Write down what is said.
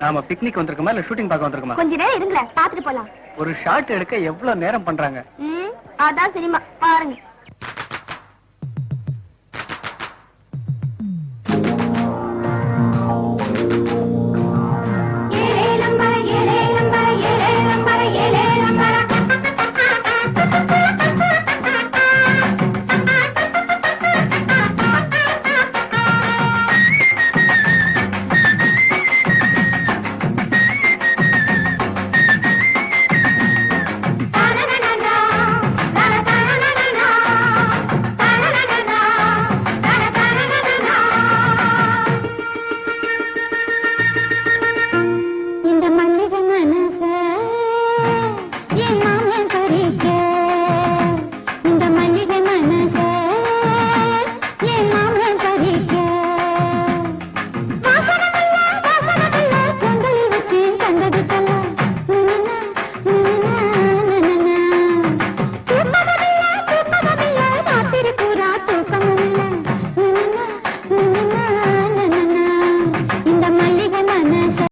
நாம பிக்னிக் வந்திருக்கோமா இல்ல ஷூட்டிங் பார்க்க வந்திருக்கோமா? கொஞ்ச நேரம் இருங்களேன் பாத்துட்டு போலாம். ஒரு ஷாட் எடுக்க எவ்வளவு நேரம் பண்றாங்க? ம் அதான் சினிமா பாருங்க.